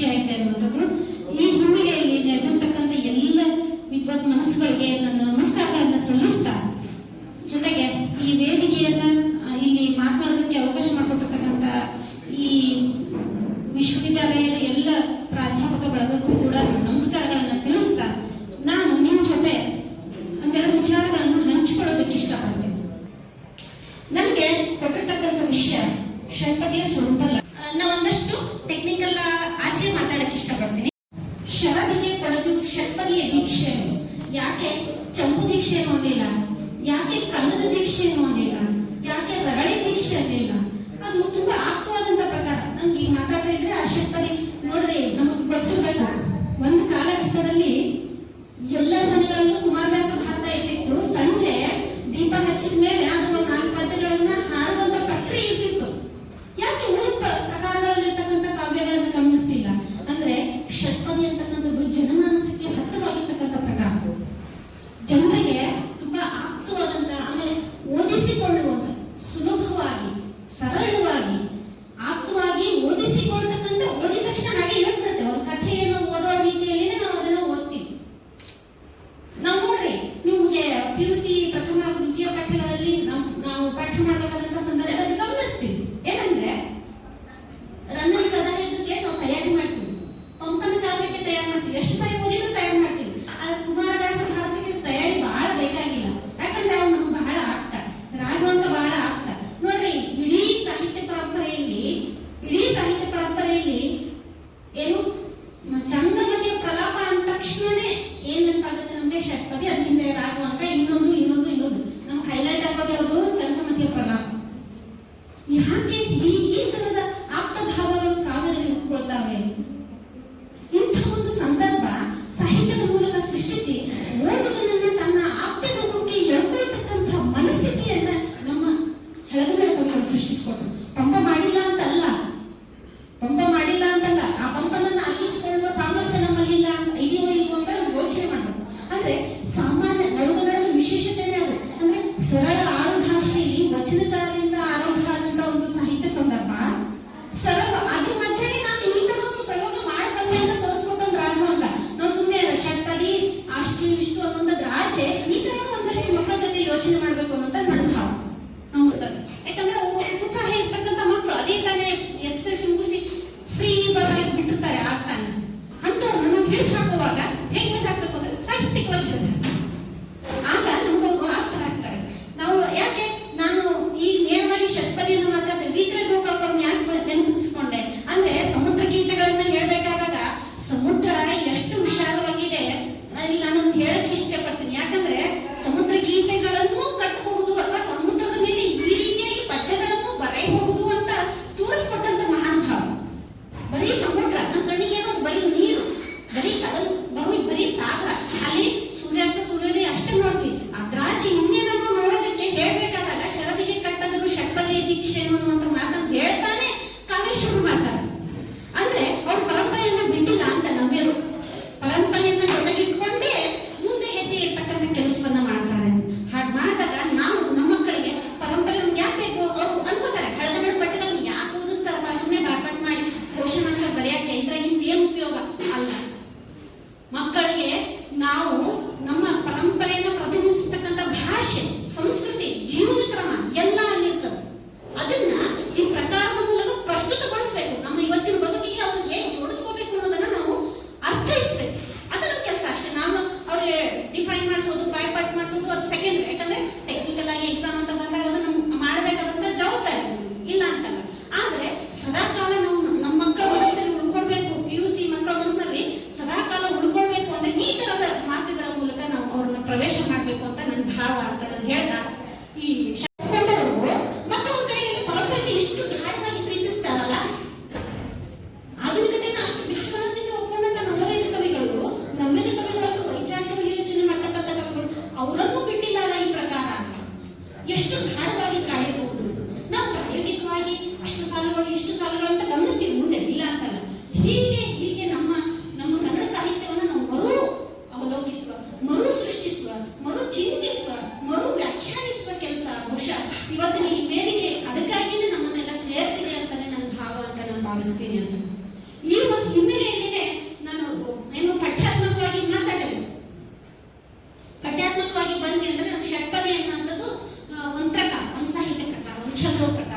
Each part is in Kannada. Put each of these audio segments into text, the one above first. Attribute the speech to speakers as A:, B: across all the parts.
A: ಸೃಷ್ಟಿ ಆಗಿದೆ ಅನ್ನುವಂಥದ್ದು. ಈ ಇಲ್ಲಿ ನೆರವಿರ್ತಕ್ಕಂಥ ಎಲ್ಲ ವಿದ್ವತ್ ಮನಸ್ಸುಗಳಿಗೆ ನನ್ನ ನಮಸ್ಕಾರಗಳನ್ನು ಸಲ್ಲಿಸ್ತಾ ಜೊತೆಗೆ ಈ ವೇದಿಕೆಯನ್ನ ಇಲ್ಲಿ ಮಾತನಾಡೋದಕ್ಕೆ ಅವಕಾಶ ಮಾಡಿಕೊಟ್ಟಿರ್ತಕ್ಕಂಥ ಈ ವಿಶ್ವವಿದ್ಯಾಲಯದ ಎಲ್ಲ ಪ್ರಾಧ್ಯಾಪಕ ಬಳಗಕ್ಕೂ ಕೂಡ ನಮಸ್ಕಾರಗಳನ್ನ ತಿಳಿಸ್ತಾ ನಾನು ನಿಮ್ಮ ಜೊತೆ ಒಂದೆರಡು ವಿಚಾರಗಳನ್ನು ಹಂಚಿಕೊಳ್ಳೋದಕ್ಕೆ ಇಷ್ಟಪಡ್ತೇನೆ. ನನಗೆ ಕೊಟ್ಟಿರ್ತಕ್ಕಂಥ ವಿಷಯ ಷಟ್ಪದಿಯ ಸ್ವರೂಪ ನಾವು ಒಂದಷ್ಟು ಟೆಕ್ನಿಕಲ್ ಇಷ್ಟಪಡ್ತೀನಿ ಶರದಿಗೆ ಪಡೆದು ಷಟ್ಪದಿಯ ದೀಕ್ಷೆಯನ್ನು ಯಾಕೆ ಚಂಪು ದೀಕ್ಷೆ ಅನ್ನಿಲ್ಲ ಯಾಕೆ ಕನ್ನದ ದೀಕ್ಷೆಯನ್ನು ಅನ್ನಿಲ್ಲ ಯಾಕೆ ರಗಳೆ ದೀಕ್ಷೆ ಅನ್ನಿಲ್ಲ ಅದು ತುಂಬಾ ಆಪ್ತವಾದಂತ ಪ್ರಕಾರ. ನನ್ಗೆ ಈಗ ಮಾತಾಡ್ತಾ ಇದ್ರೆ ಆ ಷಟ್ಪದಿ ನೋಡ್ರಿ, ನಮಗೆ ಗೊತ್ತಿರ್ಬೇಕು? ಒಂದು ಕಾಲಘಟ್ಟದಲ್ಲಿ ಎಲ್ಲರ ಮನೆಗಳಲ್ಲೂ ಕುಮಾರದಾಸ ಬರ್ತಾ ಇರ್ತಿತ್ತು. ಸಂಜೆ ದೀಪ ಹಚ್ಚಿದ ಮೇಲೆ ಪಿ ಯು ಸಿ ಪ್ರಥಮ ಹಾಗೂ ದ್ವಿತೀಯ ಪಾಠಗಳಲ್ಲಿ ನಾವು ಪಾಠ ಮಾಡಬೇಕಾದ Czego tak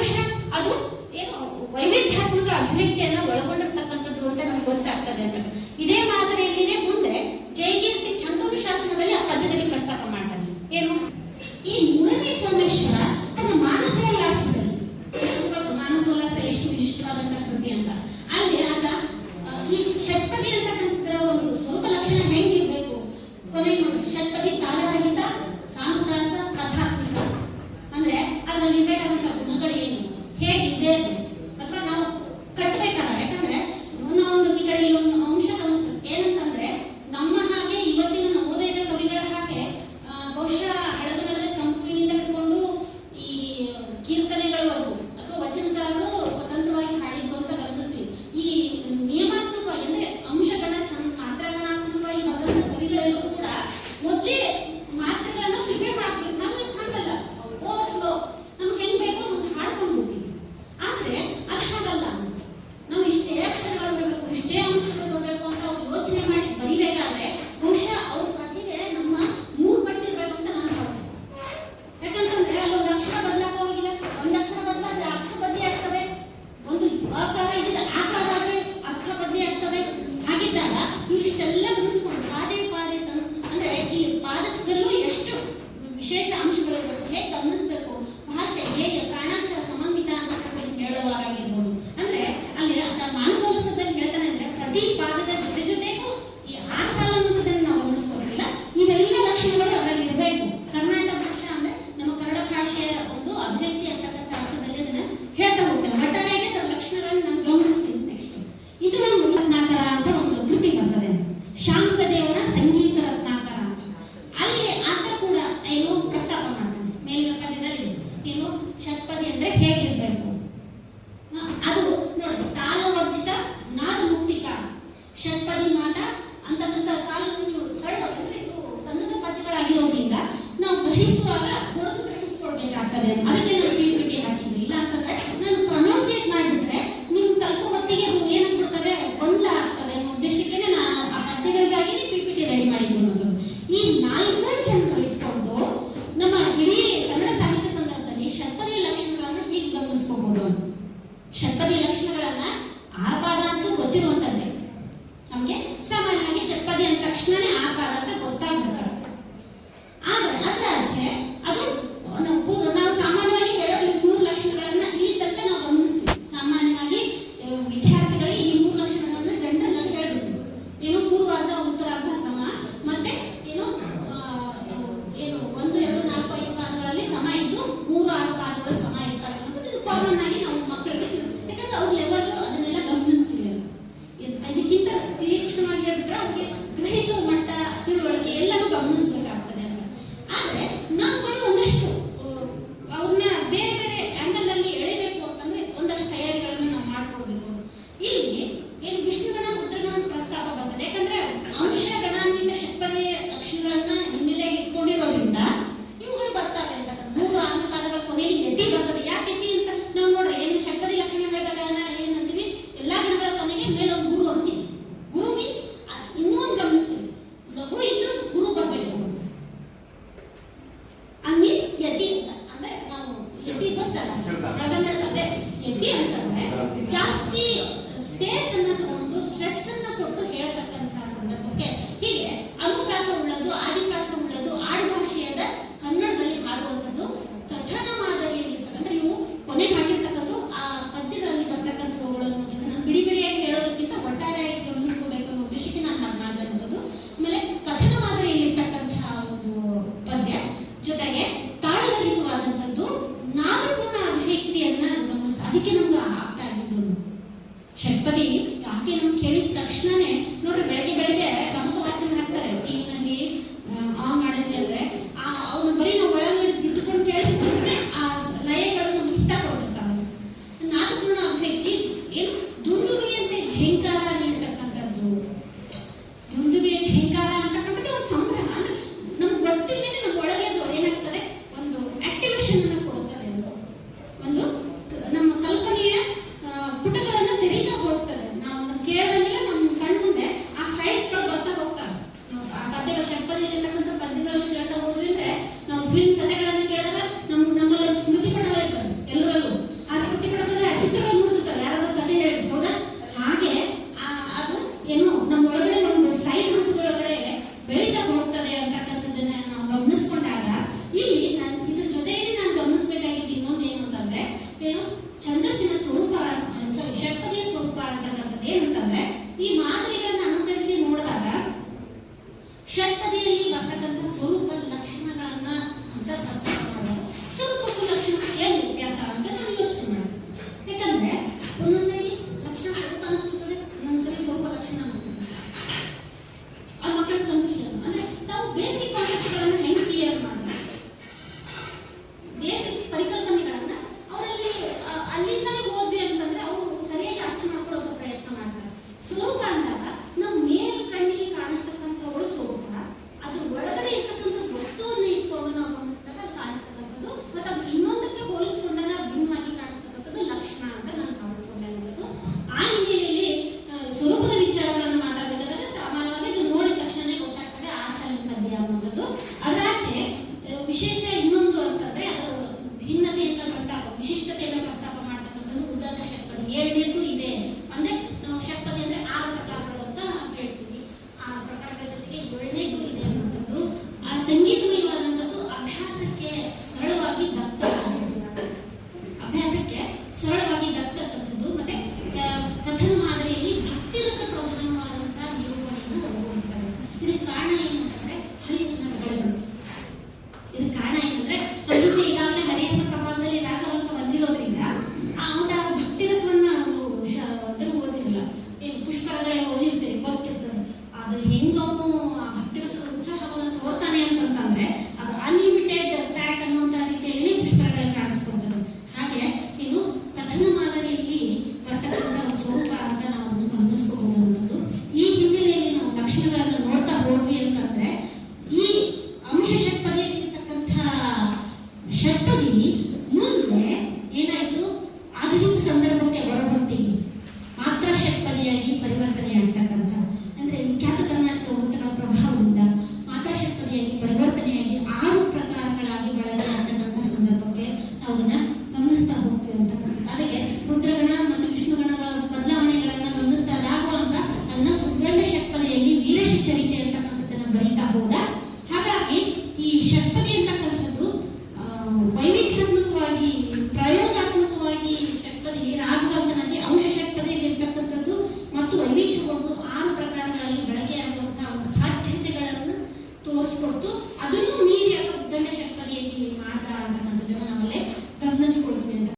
A: Krishna 淀粉 ಷಟ್ಪದಿ ಯಾಕೆ ನಮ್ಗೆ ಕೇಳಿದ ತಕ್ಷಣನೇ ನೋಡ್ರಿ ಬೆಳಗ್ಗೆ ಬೆಳಗ್ಗೆ ಕಂಪ ವಾಚನ ಹಾಕ್ತಾರೆ ಟಿವಿನಲ್ಲಿ ಆನ್ ಮಾಡಿದ್ವಿ ಅಂದ್ರೆ ಅವನ ಬರೀ ನಾವು ಒಳಗಡೆ ಇಟ್ಕೊಂಡು ಕೇಳಿಸ್ಕೊಂಡ್ರೆ ಆ ಲಯಗಳು ನಮ್ಗೆ ಹಿತ ಕೊಡ್ತಿರ್ತಾವೆ ನಾಲ್ಕು ವ್ಯಕ್ತಿ ಏನು ದುಂದುಬಿಯಂತೆ ಝೇಂಕಾರ ನೀಡ್ತಕ್ಕಂಥದ್ದು. ದುಂದುಬಿಯ ಝೇಂಕಾರ ಅಂತಕ್ಕಂಥದ್ದು ಒಂದು ಸಂಭ್ರಮ. ಅಂದ್ರೆ ನಮ್ಗೆ ಗೊತ್ತಿಲ್ಲದೆ ನಮ್ಮ ಒಳಗೆ ಅದು ಏನಾಗ್ತದೆ? ಒಂದು ಆಕ್ಟಿವೇಶನ್